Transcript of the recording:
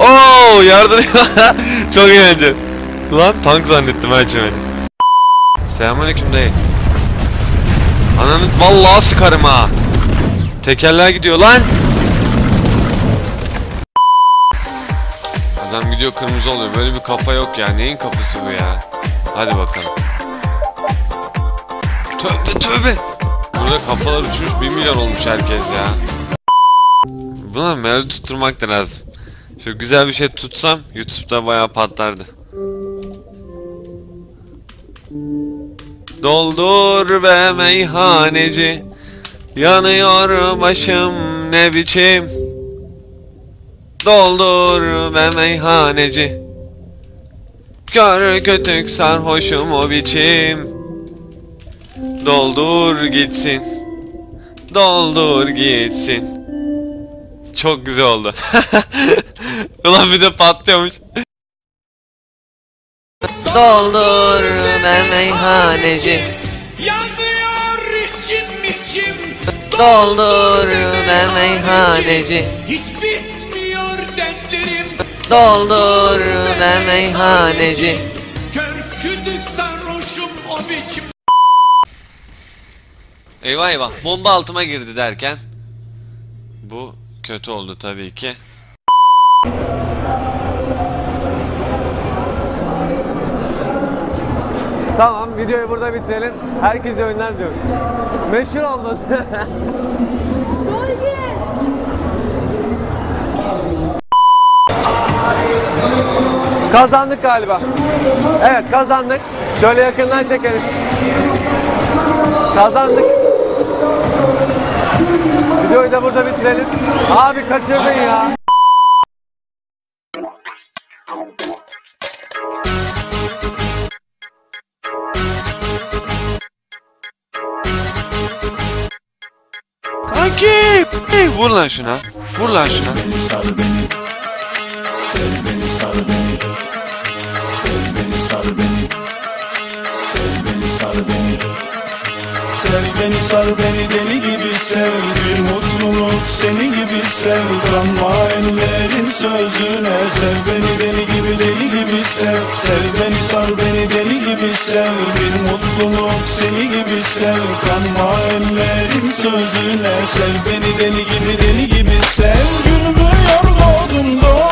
Oo yardım. Çok eğlenceli. Lan tank zannettim ha çimeni. Selamünaleyküm dayı. Ananı vallahi sıkarım ha. Tekerler gidiyor lan. Adam gidiyor kırmızı oluyor. Böyle bir kafa yok ya. Neyin kafası bu ya? Hadi bakalım. Tövbe tövbe. Burada kafalar uçmuş 1 milyon olmuş herkes ya. Buna melodi tutturmak da lazım. Şöyle güzel bir şey tutsam YouTube'da bayağı patlardı. Doldur be meyhaneci Yanıyor başım ne biçim? Doldur be meyhaneci Kör kötük sarhoşum o biçim? Doldur gitsin Doldur gitsin Çok güzel oldu. Ulan bir de patlıyormuş. Doldur be meyhaneci. Yanıyor içim içim. Doldur be meyhaneci. Hiç bitmiyor dertlerim. Doldur be meyhaneci. Kör kütük sarhoşum o biçim. Eyvah eyvah. Bomba altıma girdi derken Bu kötü oldu tabii ki Tamam videoyu burada bitirelim. Herkese oyunlar diyoruz. Meşhur oldun. kazandık galiba. Evet kazandık. Şöyle yakından çekelim. Kazandık. Videoyu da burada bitirelim. Abi kaçırdın ya. Kanki Vur lan şuna Vur lan şuna Sev beni sar beni deli gibi sev Bir mutluluk seni gibi sev Kanma ellerin sözüne Sev beni deli gibi deli gibi sev. Sev beni sar beni deli gibi sev Bir mutluluk seni gibi sev Kanma ellerin sözüne Sev beni deli gibi deli gibi sev. Gülmüyor doğdum doğalı